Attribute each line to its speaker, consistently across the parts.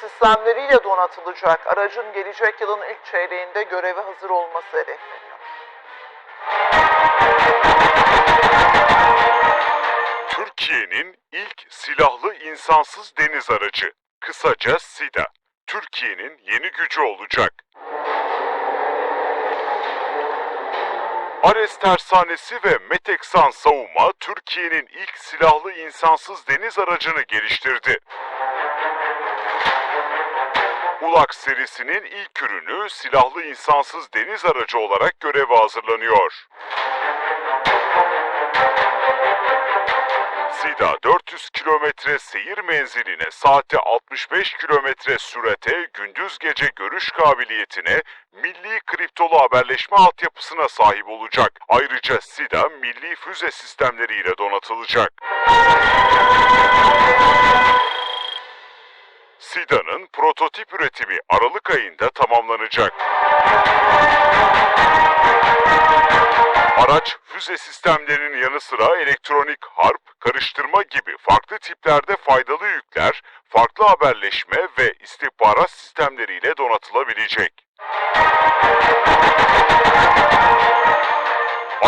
Speaker 1: sistemleriyle donatılacak. Aracın gelecek yılın ilk çeyreğinde göreve hazır olması hedefleniyor.
Speaker 2: Türkiye'nin ilk silahlı insansız deniz aracı, kısaca SIDA, Türkiye'nin yeni gücü olacak. Ares Tersanesi ve Meteksan Savunma, Türkiye'nin ilk silahlı insansız deniz aracını geliştirdi. Ulak serisinin ilk ürünü silahlı insansız deniz aracı olarak göreve hazırlanıyor. SIDA 400 kilometre seyir menziline, saatte 65 kilometre sürate, gündüz gece görüş kabiliyetine, milli kriptolu haberleşme altyapısına sahip olacak. Ayrıca SIDA milli füze sistemleriyle donatılacak. SIDA'nın prototip üretimi Aralık ayında tamamlanacak. Araç füze sistemlerinin yanı sıra elektronik harp, karıştırma gibi farklı tiplerde faydalı yükler, farklı haberleşme ve istihbarat sistemleriyle donatılabilecek.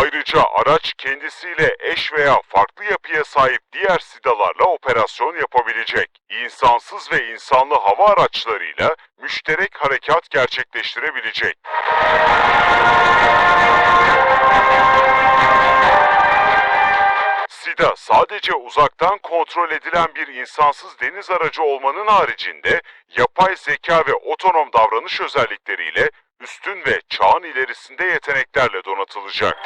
Speaker 2: Ayrıca araç kendisiyle eş veya farklı yapıya sahip diğer SİDA'larla operasyon yapabilecek. İnsansız ve insanlı hava araçlarıyla müşterek harekat gerçekleştirebilecek. SIDA sadece uzaktan kontrol edilen bir insansız deniz aracı olmanın haricinde yapay zeka ve otonom davranış özellikleriyle üstün ve çağın ilerisinde yeteneklerle donatılacak.